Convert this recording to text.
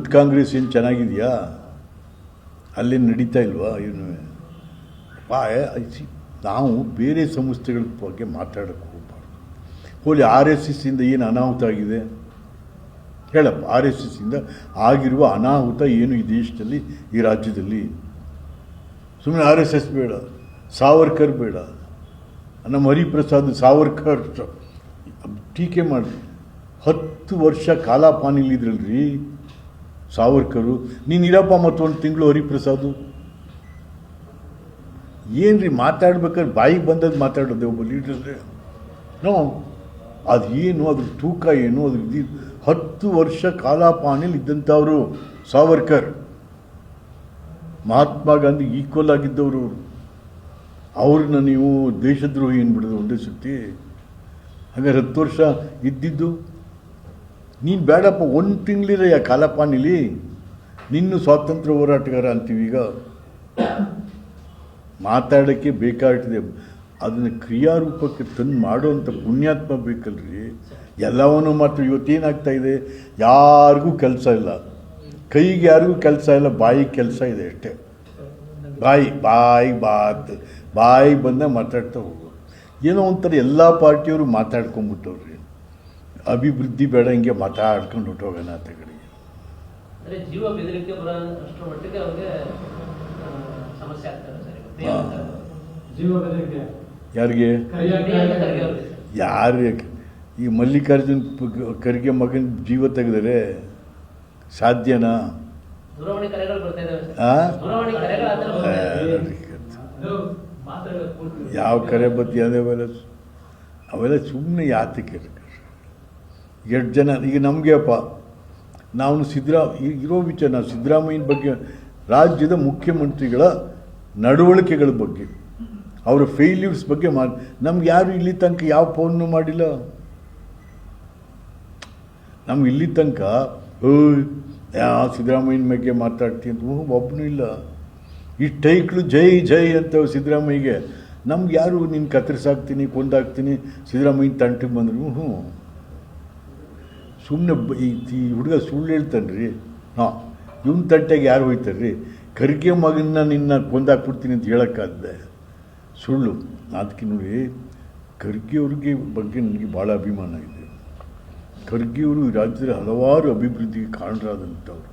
Youth Congress ಏನು ಚೆನ್ನಾಗಿದೆಯಾ? ಅಲ್ಲಿ ನಡೀತಾ ಇಲ್ವಾ? ಸಿ, ನಾವು ಬೇರೆ ಸಂಸ್ಥೆಗಳ ಬಗ್ಗೆ ಮಾತಾಡೋಕ್ಕೆ ಹೋಗ್ಬಾರ್ದು. ಹೋಲಿ ಆರ್ ಎಸ್ ಎಸ್ಸಿಂದ ಏನು ಅನಾಹುತ ಆಗಿದೆ? ಹೇಳಪ್ಪ, ಆರ್ ಎಸ್ ಎಸ್ಸಿಂದ ಆಗಿರುವ ಅನಾಹುತ ಏನು ಈ ದೇಶದಲ್ಲಿ, ಈ ರಾಜ್ಯದಲ್ಲಿ? ಸುಮ್ಮನೆ ಆರ್ ಎಸ್ ಎಸ್ ಬೇಡ, ಸಾವರ್ಕರ್ ಬೇಡ. ನಮ್ಮ ಹರಿಪ್ರಸಾದ್ ಸಾವರ್ಕರ್ ಟೀಕೆ ಮಾಡಿ ಹತ್ತು ವರ್ಷ ಕಾಲಾಪಾನಿಲಿದ್ರಲ್ರಿ ಸಾವರ್ಕರು, ನೀನು ಇರಪ್ಪ ಮತ್ತೊಂದು ತಿಂಗಳು ಹರಿಪ್ರಸಾದು. ಏನ್ರಿ ಮಾತಾಡ್ಬೇಕಾದ್ರೆ ಬಾಯಿಗೆ ಬಂದದ್ದು ಮಾತಾಡೋದು ಒಬ್ಬ ಲೀಡ್ರಸ್ರೆ ನೋ, ಅದು ಏನು, ಅದ್ರ ತೂಕ ಏನು, ಅದ್ರ ಇದು, ಹತ್ತು ವರ್ಷ ಕಾಲಾಪಾನಿಲಿ ಇದ್ದಂಥವರು ಸಾವರ್ಕರ್. ಮಹಾತ್ಮ ಗಾಂಧಿ ಈಕ್ವಲ್ ಆಗಿದ್ದವರು ಅವ್ರನ್ನ ನೀವು ದೇಶದ್ರೋಹಿ ಏನ್ಬಿಡೋದು ಒಂದೇ ಸುತ್ತಿ? ಹಾಗಾದ್ರೆ ಹತ್ತು ವರ್ಷ ಇದ್ದಿದ್ದು? ನೀನು ಬೇಡಪ್ಪ, ಒಂದು ತಿಂಗಳಿರಯ್ಯ ನಿಲ್ಲಿ ನಿನ್ನ ಸ್ವಾತಂತ್ರ್ಯ ಹೋರಾಟಗಾರ ಅಂತೀವಿ ಈಗ. ಮಾತಾಡೋಕ್ಕೆ ಬೇಕಾಗ್ತದೆ ಅದನ್ನು ಕ್ರಿಯಾರೂಪಕ್ಕೆ ತಂದು ಮಾಡೋವಂಥ ಪುಣ್ಯಾತ್ಮ ಬೇಕಲ್ರಿ? ಎಲ್ಲವನ್ನೂ ಮಾತ್ರ ಇವತ್ತೇನಾಗ್ತಾ ಇದೆ? ಯಾರಿಗೂ ಕೆಲಸ ಇಲ್ಲ. ಕೈಗೆ ಯಾರಿಗೂ ಕೆಲಸ ಇಲ್ಲ ಬಾಯಿ ಕೆಲಸ ಇದೆ ಅಷ್ಟೇ. ಬಾಯಿ ಬಾಯಿ ಬಾತ್, ಬಾಯಿ ಬಂದಾಗ ಮಾತಾಡ್ತಾ ಹೋಗು. ಏನೋ ಒಂಥರ ಎಲ್ಲ ಪಾರ್ಟಿಯವರು ಮಾತಾಡ್ಕೊಂಬಿಟ್ಟವ್ರಿ ಅಭಿವೃದ್ಧಿ ಬೇಡ ಹಿಂಗೆ ಮಾತಾಡ್ಕೊಂಡು ಹೊಟ್ಟೋಗೋಣ ಅಂತ ಕಡೆಗೆ ಜೀವ ಬೆದರಿಕೆ ಬರೋಷ್ಟು ಮಟ್ಟಿಗೆ ಅವ್ರಿಗೆ ಸಮಸ್ಯೆ ಆಗ್ತದೆ ಯಾರಿಗೆ. ಯಾರು ಈ ಮಲ್ಲಿಕಾರ್ಜುನ್ ಕರ್ಗೆ ಖರ್ಗೆ ಮಗನ ಜೀವ ತೆಗೆದರೆ ಸಾಧ್ಯನಾ. ಅದು ಯಾವ ಕರೆ ಬತ್ತಿ ಅವೆಲ್ಲ ಅವೆಲ್ಲ ಸುಮ್ಮನೆ ಯಾತಕ್ಕೆ ಎಷ್ಟು ಜನ, ಈಗ ನಮಗೆ ಅಪ್ಪ, ನಾವು ಸಿದ್ದರಾ ಇರೋ ವಿಚಾರ, ನಾವು ಸಿದ್ದರಾಮಯ್ಯನ ಬಗ್ಗೆ, ರಾಜ್ಯದ ಮುಖ್ಯಮಂತ್ರಿಗಳ ನಡವಳಿಕೆಗಳ ಬಗ್ಗೆ, ಅವರ ಫೇಲ್ಯೂರ್ಸ್ ಬಗ್ಗೆ ಮಾಡಿ, ನಮ್ಗೆ ಯಾರು ಇಲ್ಲಿ ತನಕ ಯಾವ ಫೋನ್ನು ಮಾಡಿಲ್ಲ? ನಮ್ಗೆ ಇಲ್ಲಿ ತನಕ ಸಿದ್ದರಾಮಯ್ಯನ ಬಗ್ಗೆ ಮಾತಾಡ್ತೀನಿ ಅಂತ ಒಬ್ಬನೂ ಇಲ್ಲ. ಈ ಟೈಕ್ಳು ಜೈ ಜೈ ಅಂತ ಸಿದ್ದರಾಮಯ್ಯಗೆ ನಮ್ಗೆ ಯಾರು ನಿನ್ನ ಕತ್ತರಿಸಾಕ್ತೀನಿ, ಕೊಂದಾಕ್ತೀನಿ ಸಿದ್ದರಾಮಯ್ಯನ ತಂಟಿಗೆ ಬಂದರು ಹ್ಞೂ ಸುಮ್ಮನೆ ಈ ಹುಡುಗ ಸುಳ್ಳು ಹೇಳ್ತಾನೆ ರೀ ಹಾಂ, ಇವನ್ ತಟ್ಟೆಗೆ ಯಾರು ಹೋಯ್ತಾರೆ ರೀ ಖರ್ಗೆ ಮಗನ್ನ ನಿನ್ನ ಕೊಂದಾಕ್ಬಿಡ್ತೀನಿ ಅಂತ ಹೇಳೋಕ್ಕಾದ್ದೆ ಸುಳ್ಳು. ಅದಕ್ಕೆ ನೋಡಿ ಖರ್ಗೆಯವ್ರಿಗೆ ಬಗ್ಗೆ ನನಗೆ ಭಾಳ ಅಭಿಮಾನ ಇದೆ. ಖರ್ಗೆಯವರು ಈ ರಾಜ್ಯದಲ್ಲಿ ಹಲವಾರು ಅಭಿವೃದ್ಧಿಗೆ ಕಾರಣರಾದಂಥವ್ರು.